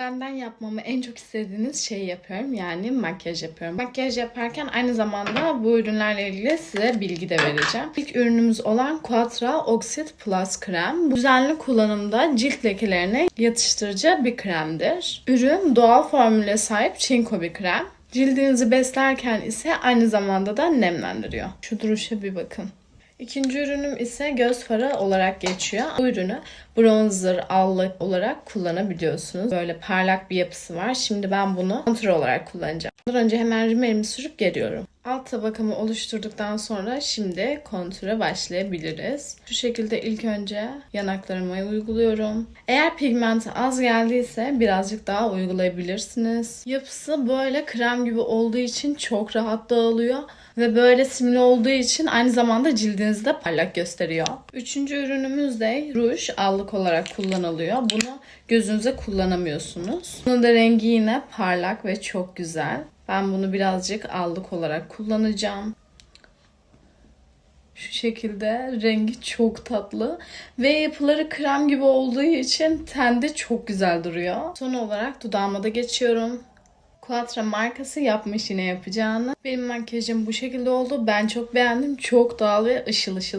Benden yapmamı en çok istediğiniz şeyi yapıyorum. Yani makyaj yapıyorum. Makyaj yaparken aynı zamanda bu ürünlerle ilgili size bilgi de vereceğim. İlk ürünümüz olan Quattro Oxid Plus krem. Düzenli kullanımda cilt lekelerine yatıştırıcı bir kremdir. Ürün doğal formüle sahip çinko bir krem. Cildinizi beslerken ise aynı zamanda da nemlendiriyor. Şu duruşa bir bakın. İkinci ürünüm ise göz farı olarak geçiyor. Bu ürünü bronzer, allık olarak kullanabiliyorsunuz. Böyle parlak bir yapısı var. Şimdi ben bunu kontür olarak kullanacağım. Ondan önce hemen rimelimi sürüp geliyorum. Alt tabakamı oluşturduktan sonra şimdi kontüre başlayabiliriz. Şu şekilde ilk önce yanaklarıma uyguluyorum. Eğer pigmenti az geldiyse birazcık daha uygulayabilirsiniz. Yapısı böyle krem gibi olduğu için çok rahat dağılıyor. Ve böyle simli olduğu için aynı zamanda cildinizi de parlak gösteriyor. Üçüncü ürünümüz de ruj allık olarak kullanılıyor. Bunu gözünüze kullanamıyorsunuz. Bunun da rengi yine parlak ve çok güzel. Ben bunu birazcık allık olarak kullanacağım. Şu şekilde rengi çok tatlı ve yapıları krem gibi olduğu için tende çok güzel duruyor. Son olarak dudağıma da geçiyorum. Quattro markası yapmış yine yapacağını. Benim makyajım bu şekilde oldu. Ben çok beğendim. Çok doğal ve ışıl ışıl